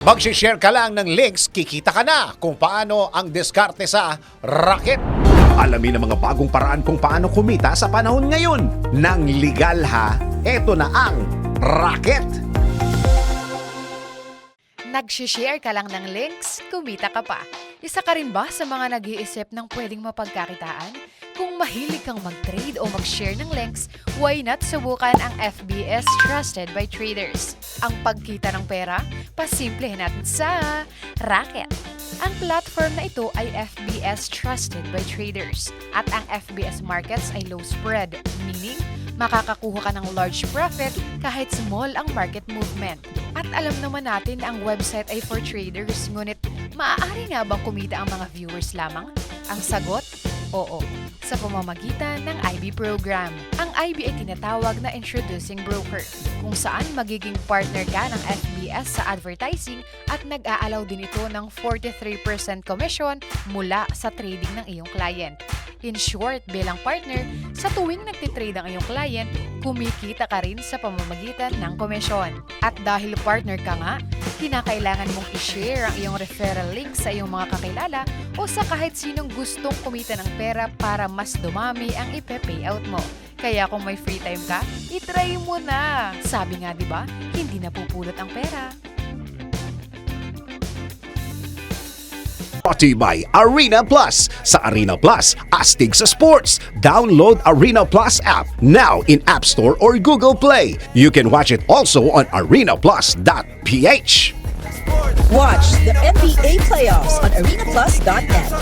Mag-share ka lang ng links, kikita ka na kung paano ang diskarte sa racket. Alamin ang mga bagong paraan kung paano kumita sa panahon ngayon. Nang legal ha, eto na ang racket. Nag-share ka lang ng links, kumita ka pa. Isa ka rin ba sa mga nag-iisip ng pwedeng mapagkakitaan? Kung mahilig kang mag-trade o mag-share ng links, why not subukan ang FBS Trusted by Traders? Ang pagkita ng pera, pasimplehin natin sa Racket. Ang platform na ito ay FBS Trusted by Traders at ang FBS Markets ay low spread, meaning makakakuha ka ng large profit kahit small ang market movement. At alam naman natin na ang website ay for traders, ngunit maaari nga bang kumita ang mga viewers lamang? Ang sagot, oo, sa pamamagitan ng IB program. Ang IB ay tinatawag na Introducing Broker, kung saan magiging partner ka ng FBS sa advertising at nag-aalaw din ito ng 43% commission mula sa trading ng iyong client. In short, bilang partner, sa tuwing nagtitrade ang iyong client, kumikita ka rin sa pamamagitan ng komisyon. At dahil partner ka nga, kinakailangan mong i-share ang iyong referral link sa iyong mga kakilala o sa kahit sinong gustong kumita ng pera para mas dumami ang ipe-payout mo. Kaya kung may free time ka, itry mo na. Sabi nga 'di ba, hindi napupulot ang pera. Brought to you by Arena Plus. Sa Arena Plus, astig sa sports. Download Arena Plus app now in App Store or Google Play. You can watch it also on arenaplus.ph. Watch the NBA playoffs on arenaplus.net.